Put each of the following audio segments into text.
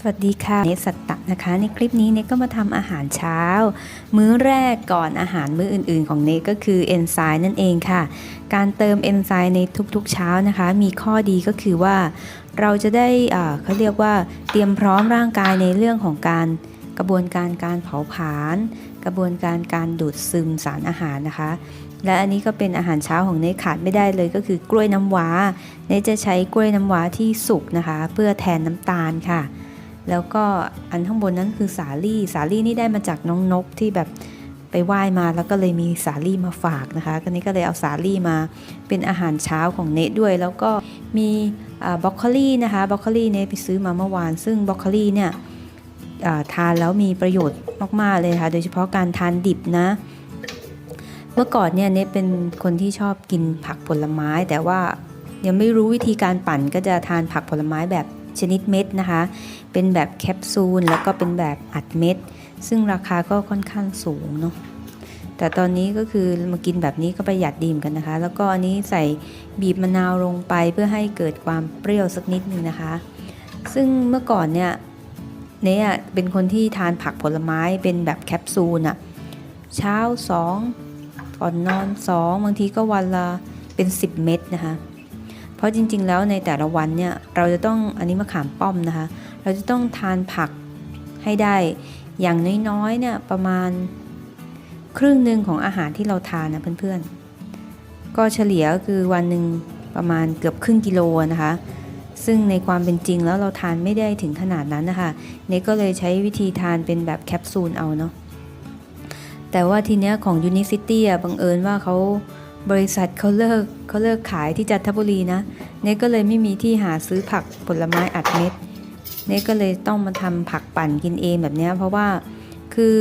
สวัสดีค่ะเนสัตตะนะคะ ในคลิปนี้เนก็มาทำอาหารเช้า มื้อแรกก่อนอาหารมื้ออื่น ๆ ของเนก็คือเอนไซม์นั่นเองค่ะ การเติมเอนไซม์ในทุกๆเช้านะคะ มีข้อดีก็คือว่า เราจะได้เขาเรียกว่าเตรียมพร้อมร่างกายในเรื่องของการกระบวนการการเผาผลาญกระบวนการการดูดซึมสารอาหารนะคะ และอันนี้ก็เป็นอาหารเช้าของเนขาดไม่ได้เลยก็คือกล้วยน้ำว้าเนจะใช้กล้วยน้ำว้าที่สุกนะคะ เพื่อแทนน้ำตาลค่ะ แล้วก็อันข้างบนนั้นคือสาลี่สาลี่นี่ได้มาจากน้องนกที่แบบไปไหว้มาแล้วก็เลยมีสาลี่มาฝากนะคะก็นี้ก็เลยเอาสาลี่มาเป็นอาหารเช้าของเนทด้วย แล้วก็มีบล็อกโคลี่นะคะบล็อกโคลี่เนทไปซื้อมาเมื่อวาน ซึ่งบล็อกโคลี่เนี่ยทานแล้วมีประโยชน์มากๆเลยค่ะโดยเฉพาะการทานดิบนะ เมื่อก่อนเนี่ยเนทเป็นคนที่ชอบกินผักผลไม้ แต่ว่ายังไม่รู้วิธีการปั่นก็จะทานผักผลไม้แบบ ชนิดเม็ดนะคะ เป็นแบบแคปซูลแล้วก็เป็นแบบอัดเม็ด ซึ่งราคาก็ค่อนข้างสูงเนาะแต่ตอนนี้ก็คือมากินแบบนี้ก็ประหยัดดีมกันนะคะ แล้วก็อันนี้ใส่บีบมะนาวลงไปเพื่อให้เกิดความเปรี้ยวสักนิดนึงนะคะ ซึ่งเมื่อก่อนเนี่ยเนี่ยเป็นคนที่ทานผักผลไม้เป็นแบบแคปซูลอะเช้า 2 ก่อนนอน 2 บางทีก็วันละเป็น 10 เม็ดนะคะ เพราะจริง ๆ แล้วในแต่ละวันเนี่ยเราจะต้องอันนี้มะขามป้อมนะคะ เราจะต้องทานผักให้ได้อย่างน้อยๆเนี่ยประมาณครึ่งหนึ่งของอาหารที่เราทานนะเพื่อนๆ ก็เฉลี่ยคือวันหนึ่งประมาณเกือบครึ่งกิโลนะคะ ซึ่งในความเป็นจริงแล้วเราทานไม่ได้ถึงขนาดนั้นนะคะเนก็เลยใช้วิธีทานเป็นแบบแคปซูลเอาเนาะแต่ว่าทีเนี้ยของ Unicity อะบังเอิญว่าเขา บริษัทเขาเลิกเขาเลิกขายที่จันทบุรีนะเนก็เลยไม่มีที่หาซื้อผักผลไม้อัดเม็ดเนก็เลยต้องมาทำผักปั่นกินเองแบบนี้เพราะว่าคือ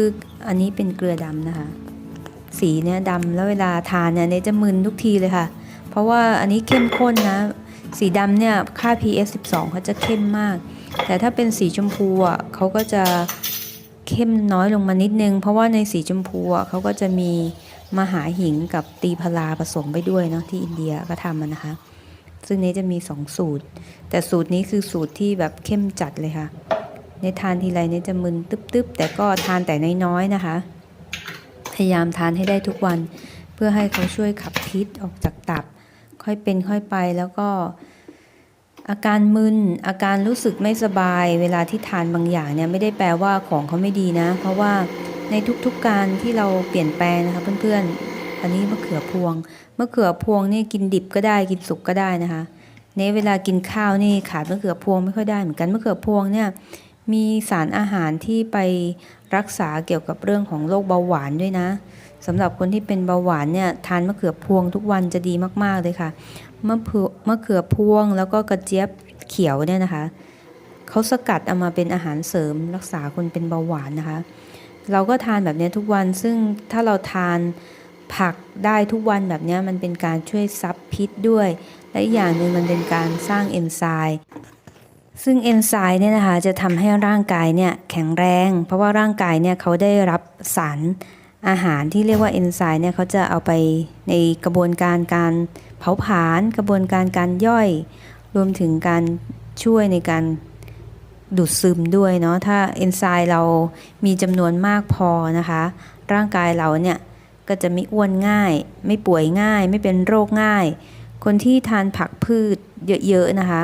อันนี้เป็นเกลือดำนะคะ สีเนี้ยดำแล้วเวลาทานเนี่ยเนจะมึนทุกทีเลยค่ะ เพราะว่าอันนี้เข้มข้นนะ สีดำเนี่ยค่า PS 12เขาจะเข้มมาก แต่ถ้าเป็นสีชมพูอะเขาก็จะเข้มน้อยลงมานิดนึง เพราะว่าในสีชมพูอะเขาก็จะมี มหาหิงกับตีพลาผสมไปด้วยเนาะที่อินเดียก็ทำมันะคะ ซึ่งนี้จะมี2สูตร แต่สูตรนี้คือสูตรที่แบบเข้มจัดเลยค่ะในทานทีไรเนี่ยจะมึนตึ๊บๆแต่ก็ทานแต่น้อยๆนะคะ พยายามทานให้ได้ทุกวันเพื่อให้เขาช่วยขับพิษออกจากตับ ค่อยเป็นค่อยไปแล้วก็อาการมึนอาการรู้สึกไม่สบาย เวลาที่ทานบางอย่างเนี่ยไม่ได้แปลว่าของเขาไม่ดีนะ เพราะว่า ในทุกๆการที่เราเปลี่ยนแปลงนะคะเพื่อนๆ อันนี้มะเขือพวง มะเขือพวงนี่กินดิบก็ได้กินสุกก็ได้นะคะ ในเวลากินข้าวนี่ขาดมะเขือพวงไม่ค่อยได้เหมือนกันมะเขือพวงเนี่ยมีสารอาหารที่ไปรักษาเกี่ยวกับเรื่องของโรคเบาหวานด้วยนะสำหรับคนที่เป็นเบาหวานเนี่ยทานมะเขือพวงทุกวันจะดีมากๆเลยค่ะมะเขือมะเขือพวงแล้วก็กระเจี๊ยบเขียวเนี่ยนะคะเขาสกัดเอามาเป็นอาหารเสริมรักษาคนเป็นเบาหวานนะคะ เราก็ทานแบบนี้ทุกวันซึ่งถ้าเราทานผักได้ทุกวันแบบนี้มันเป็นการช่วยซับพิษด้วย และอีกอย่างหนึ่งมันเป็นการสร้างเอนไซม์ซึ่งเอนไซม์เนี่ยนะคะจะทำให้ร่างกายเนี่ยแข็งแรง เพราะว่าร่างกายเนี่ยเขาได้รับสารอาหารที่เรียกว่าเอนไซม์เนี่ยเขาจะเอาไปในกระบวนการการเผาผลาญกระบวนการการย่อย รวมถึงการช่วยในการ ดูดซึมด้วยเนาะถ้าเอนไซม์เรามีจำนวนมากพอนะคะ ร่างกายเราเนี่ยก็จะไม่อ้วนง่าย ไม่ป่วยง่าย ไม่เป็นโรคง่าย คนที่ทานผักพืชเยอะๆนะคะ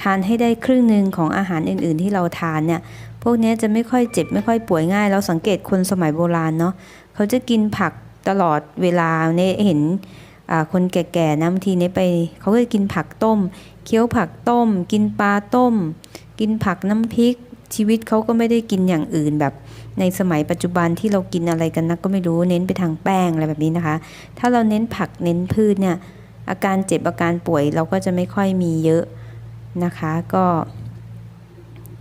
ทานให้ได้ครึ่งหนึ่งของอาหารอื่นๆ ที่เราทานเนี่ยพวกนี้จะไม่ค่อยเจ็บไม่ค่อยป่วยง่าย เราสังเกตคนสมัยโบราณเนาะเขาจะกินผักตลอดเวลาเนี่ยเห็นคนแก่ๆนะบางทีเนี่ยไปเขาก็จะกินผักต้ม เคี้ยวผักต้ม กินปลาต้ม กินผักน้ำพริก ชีวิตเขาก็ไม่ได้กินอย่างอื่นแบบในสมัยปัจจุบันที่เรากินอะไรกันนักก็ไม่รู้เน้นไปทางแป้งอะไรแบบนี้นะคะ ถ้าเราเน้นผักเน้นพืชเนี่ยอาการเจ็บอาการป่วยเราก็จะไม่ค่อยมีเยอะนะคะ ก็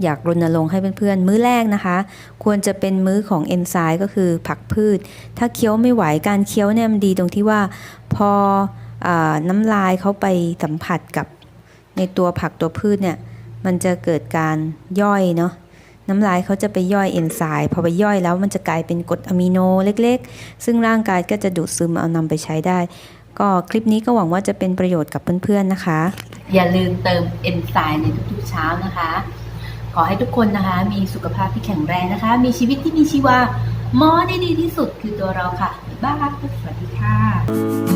อยากรณรงค์ให้เพื่อนๆ มื้อแรกนะคะ ควรจะเป็นมื้อของเอนไซม์ก็คือผักพืช ถ้าเคี้ยวไม่ไหวการเคี้ยวเนี่ยมันดีตรงที่ว่าพออน้ำลายเขาไปสัมผัสกับในตัวผักตัวพืชเนี่ย มันจะเกิดการย่อยเนาะน้ำลายเขาจะไปย่อยเอนไซม์พอไปย่อยแล้วมันจะกลายเป็นกรดอะมิโนเล็กๆ ซึ่งร่างกายก็จะดูดซึมเอานำไปใช้ได้ ก็คลิปนี้ก็หวังว่าจะเป็นประโยชน์กับเพื่อนๆนะคะ อย่าลืมเติมเอนไซม์ในทุกๆเช้านะคะ ขอให้ทุกคนนะคะ มีสุขภาพที่แข็งแรงนะคะ มีชีวิตที่มีชีวามอได้ดีที่สุดคือตัวเราค่ะบ๊ายบายสวัสดีค่ะ